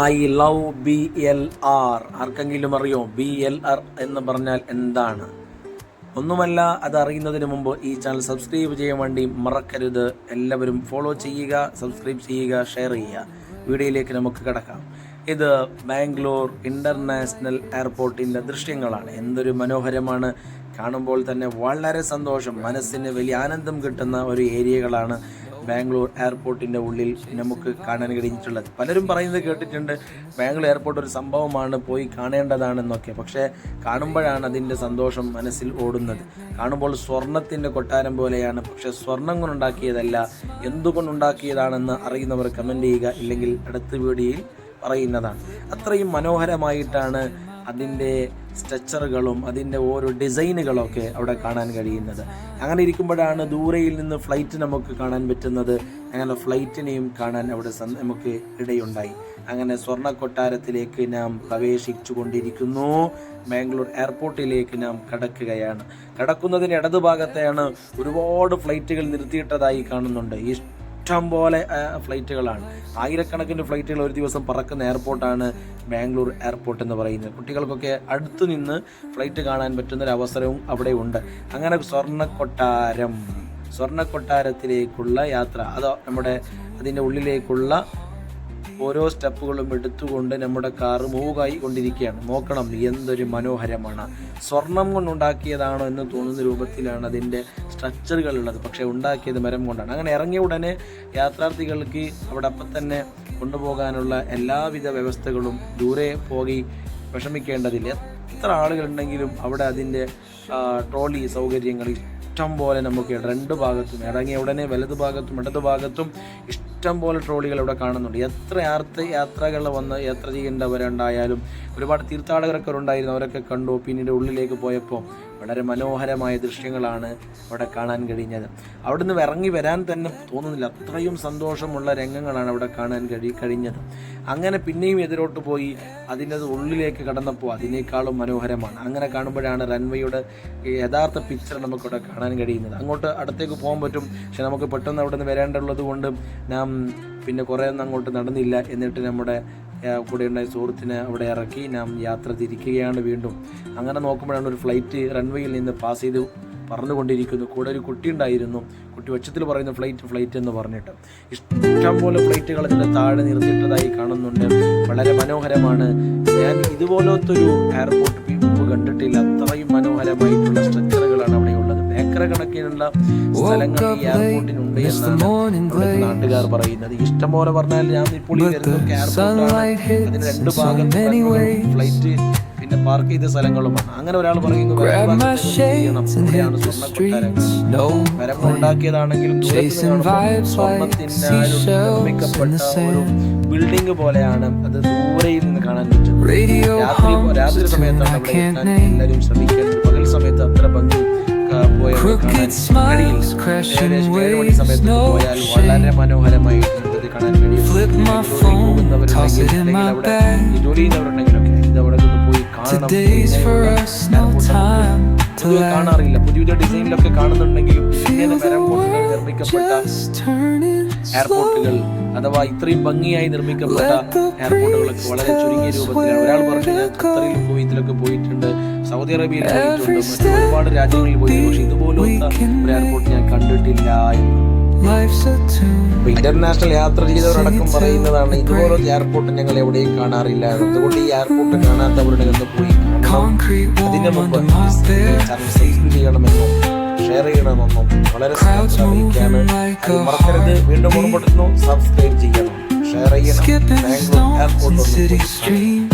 I love B L R. ആർക്കെങ്കിലും അറിയോ? B L R എന്ന് പറഞ്ഞാൽ എന്താണ്? ഒന്നുമല്ല അത് അറിയുന്നതിന് മുമ്പ് ഈ ചാനൽ സബ്സ്ക്രൈബ് ചെയ്യാൻ വേണ്ടി മറക്കരുത്. എല്ലാവരും ഫോളോ ചെയ്യുക സബ്സ്ക്രൈബ് ചെയ്യുക ഷെയർ ചെയ്യുക. വീഡിയോയിലേക്ക് നമുക്ക് കിടക്കാം. ഇത് ബാംഗ്ലൂർ ഇന്റർനാഷണൽ എയർപോർട്ടിന്റെ ദൃശ്യങ്ങളാണ്. എന്തൊരു മനോഹരമാണ്. കാണുമ്പോൾ തന്നെ വളരെ സന്തോഷം മനസ്സിന് വലിയ ആനന്ദം കിട്ടുന്ന ഒരു ഏരിയകളാണ് ബാംഗ്ലൂർ എയർപോർട്ടിന്റെ ഉള്ളിൽ നമുക്ക് കാണാൻ കഴിഞ്ഞിട്ടുള്ളത്. പലരും പറയുന്നത് കേട്ടിട്ടുണ്ട് ബാംഗ്ലൂർ എയർപോർട്ട് ഒരു സംഭവമാണ് പോയി കാണേണ്ടതാണെന്നൊക്കെ. പക്ഷേ കാണുമ്പോഴാണ് അതിന്റെ സന്തോഷം മനസ്സിൽ ഓടുന്നത്. കാണുമ്പോൾ സ്വർണത്തിന്റെ കൊട്ടാരം പോലെയാണ്. പക്ഷേ സ്വർണം കൊണ്ടുണ്ടാക്കിയതല്ല എന്തുകൊണ്ടുണ്ടാക്കിയതാണെന്ന് അറിയുന്നവർ കമന്റ് ചെയ്യുക ഇല്ലെങ്കിൽ അടുത്ത വീഡിയോയിൽ പറയുന്നതാണ്. അത്രയും മനോഹരമായിട്ടാണ് അതിന്റെ സ്ട്രക്ചറുകളും അതിന്റെ ഓരോ ഡിസൈനുകളൊക്കെ അവിടെ കാണാൻ കഴിയുന്നത്. അങ്ങനെ ഇരിക്കുമ്പോഴാണ് ദൂരയിൽ നിന്ന് ഫ്ലൈറ്റ് നമുക്ക് കാണാൻ പറ്റുന്നത്. അങ്ങനെ ഫ്ലൈറ്റിനെയും കാണാൻ അവിടെ നമുക്ക് ഇടയുണ്ടായി. അങ്ങനെ സ്വർണ കൊട്ടാരത്തിലേക്ക് നാം പ്രവേശിച്ചു കൊണ്ടിരിക്കുന്നു ബാംഗ്ലൂർ എയർപോർട്ടിലേക്ക് നാം കടക്കുകയാണ്. കടക്കുന്നതിന് ഇടതുഭാഗത്തെയാണ് ഒരുപാട് ഫ്ലൈറ്റുകൾ നിർത്തിയിട്ടതായി കാണുന്നുണ്ട്. ഈ ഇഷ്ടം പോലെ ഫ്ലൈറ്റുകളാണ്. ആയിരക്കണക്കിന് ഫ്ലൈറ്റുകൾ ഒരു ദിവസം പറക്കുന്ന എയർപോർട്ടാണ് ബാംഗ്ലൂർ എയർപോർട്ട് എന്ന് പറയുന്നത്. കുട്ടികൾക്കൊക്കെ അടുത്തു നിന്ന് ഫ്ലൈറ്റ് കാണാൻ പറ്റുന്ന ഒരു അവസരവും അവിടെ ഉണ്ട് അങ്ങനെ സ്വർണ കൊട്ടാരം സ്വർണ കൊട്ടാരത്തിലേക്കുള്ള യാത്ര. അതോ നമ്മുടെ അതിന്റെ ഉള്ളിലേക്കുള്ള ഓരോ സ്റ്റെപ്പുകളും എടുത്തുകൊണ്ട് നമ്മുടെ കാറ് മൂവായി കൊണ്ടിരിക്കുകയാണ്. നോക്കണം എന്തൊരു മനോഹരമാണ്. സ്വർണം കൊണ്ടുണ്ടാക്കിയതാണോ എന്ന് തോന്നുന്ന രൂപത്തിലാണ് അതിന്റെ സ്ട്രക്ചറുകൾ ഉള്ളത്. പക്ഷേ ഉണ്ടാക്കിയത് മരം കൊണ്ടാണ്. അങ്ങനെ ഇറങ്ങിയ ഉടനെ യാത്രാർത്ഥികൾക്ക് അവിടെ അപ്പം തന്നെ കൊണ്ടുപോകാനുള്ള എല്ലാവിധ വ്യവസ്ഥകളും ദൂരെ പോയി വിഷമിക്കേണ്ടതില്ല. എത്ര ആളുകളുണ്ടെങ്കിലും അവിടെ അതിന്റെ ട്രോളി സൗകര്യങ്ങൾ ഇഷ്ടം പോലെ നമുക്ക് രണ്ട് ഭാഗത്തും ഇറങ്ങിയ ഉടനെ വലതു ഭാഗത്തും ഇടത് ഭാഗത്തും ഇഷ്ടം പോലെ ട്രോളികൾ ഇവിടെ കാണുന്നുണ്ട്. എത്ര യാത്ര യാത്രകൾ വന്ന് യാത്ര ചെയ്യേണ്ടവരുണ്ടായാലും ഒരുപാട് തീർത്ഥാടകരൊക്കെ ഉണ്ടായിരുന്നു. അവരൊക്കെ കണ്ടു. പിന്നീട് ഉള്ളിലേക്ക് പോയപ്പോൾ വളരെ മനോഹരമായ ദൃശ്യങ്ങളാണ് അവിടെ കാണാൻ കഴിഞ്ഞത്. അവിടെ നിന്ന് ഇറങ്ങി വരാൻ തന്നെ തോന്നുന്നില്ല. അത്രയും സന്തോഷമുള്ള രംഗങ്ങളാണ് അവിടെ കാണാൻ കഴി കഴിഞ്ഞത്. അങ്ങനെ പിന്നെയും എതിരോട്ട് പോയി അതിന്റെ ഉള്ളിലേക്ക് കടന്നപ്പോൾ അതിനേക്കാളും മനോഹരമാണ്. അങ്ങനെ കാണുമ്പോഴാണ് റൺവേയുടെ യഥാർത്ഥ പിക്ചർ നമുക്കിവിടെ കാണാൻ കഴിയുന്നത്. അങ്ങോട്ട് അടുത്തേക്ക് പോകാൻ പറ്റും. പക്ഷെ നമുക്ക് പെട്ടെന്ന് അവിടെ നിന്ന് വരേണ്ടുള്ളത് കൊണ്ട് നാം പിന്നെ കുറേ ഒന്നും അങ്ങോട്ട് നടന്നില്ല. എന്നിട്ട് നമ്മുടെ ആ, കൂടെ ഉണ്ടായ സുഹൃത്തിനെ അവിടെ ഇറക്കി നാം യാത്ര തിരിക്കുകയാണ് വീണ്ടും. അങ്ങനെ നോക്കുമ്പോഴാണ് ഒരു ഫ്ലൈറ്റ് റൺവേയിൽ നിന്ന് പാസ് ചെയ്ത് പറന്നുകൊണ്ടിരിക്കുന്നു. കൂടെ ഒരു കുട്ടി ഉണ്ടായിരുന്നു. കുട്ടി ഒച്ചത്തിൽ പറയുന്ന ഫ്ലൈറ്റ് ഫ്ലൈറ്റ് എന്ന് പറഞ്ഞിട്ട്. ഇഷ്ടം പോലെ ഫ്ലൈറ്റുകൾ ഇതിന്റെ താഴെ നിർത്തിയിട്ടതായി കാണുന്നുണ്ട്. വളരെ മനോഹരമാണ്. ഞാൻ ഇതുപോലത്തെ ഒരു എയർപോർട്ട് കണക്കിനുള്ള സ്ഥലങ്ങൾ ഈ എയർപോർട്ടിനുണ്ട് എന്നാണ് നാട്ടുകാർ പറയുന്നത്. ഇഷ്ടംപോലെ പറഞ്ഞാൽ ഞാൻ ഇപ്പോൾ ഈ വരുന്ന എയർപോർട്ടാണ് അതിന് രണ്ട് ഭാഗം ഫ്ലൈറ്റ് പിന്നെ പാർക്ക് ചെയ്ത സ്ഥലങ്ങളുമാണ് അങ്ങനെ ഒരാൾ പറയുന്നു മരം ഉണ്ടാക്കിയതാണെങ്കിലും ബിൽഡിംഗ് പോലെയാണ് അത് ദൂരയിൽ നിന്ന് കാണാൻ പറ്റുന്നത്. രാത്രി രാത്രി സമയത്താണ് എല്ലാവരും ശ്രമിക്കുന്നത്. പകൽ സമയത്ത് അത്ര പോയാൽ വളരെ മനോഹരമായിട്ടുണ്ട് ഇത് കാണാൻ വേണ്ടി ജോലി ചെയ്യുന്നവരുണ്ടെങ്കിലൊക്കെ ഇത് അവിടെ നിന്ന് പോയി കാണണം പൊതുവെ കാണാറില്ല പുതിയ ഡിസൈനിലൊക്കെ കാണുന്നുണ്ടെങ്കിലും മരം കൊണ്ട് നിർമ്മിക്കപ്പെട്ട എയർപോർട്ടുകൾ അഥവാ ഇത്രയും ഭംഗിയായി നിർമ്മിക്കപ്പെട്ട എയർപോർട്ടുകളൊക്കെ വളരെ ചുരുങ്ങിയ രൂപത്തിലാണ് ഒരാൾ പറഞ്ഞത് ഖത്തറിൽ കുവൈത്തിലൊക്കെ പോയിട്ടുണ്ട് സൗദി അറേബ്യയിൽ പോയിട്ടുണ്ട് മറ്റ് ഒരുപാട് രാജ്യങ്ങളിൽ പോയിട്ടുണ്ട് പക്ഷെ ഇതുപോലത്തെ ഒരു എയർപോർട്ട് ഞാൻ കണ്ടിട്ടില്ല എന്ന്. ഇന്റർനാഷണൽ യാത്ര ചെയ്തവരടക്കം പറയുന്നതാണ് ഇതുപോലെ എയർപോർട്ട് ഞങ്ങൾ എവിടെയും കാണാറില്ല. അതുകൊണ്ട് ഈ എയർപോർട്ട് കാണാത്തവരുടെ ഒന്ന് പോയി അതിന് മുമ്പ് സബ്സ്ക്രൈബ് ചെയ്യണമെന്നും ഷെയർ ചെയ്യണമെന്നും വളരെ അത് മറക്കരുത്. വീണ്ടും ഓർമ്മപ്പെടുത്തുന്നു സബ്സ്ക്രൈബ് ചെയ്യണം. ഷെയർ ചെയ്യണം. ബാംഗ്ലൂർ എയർപോർട്ട്.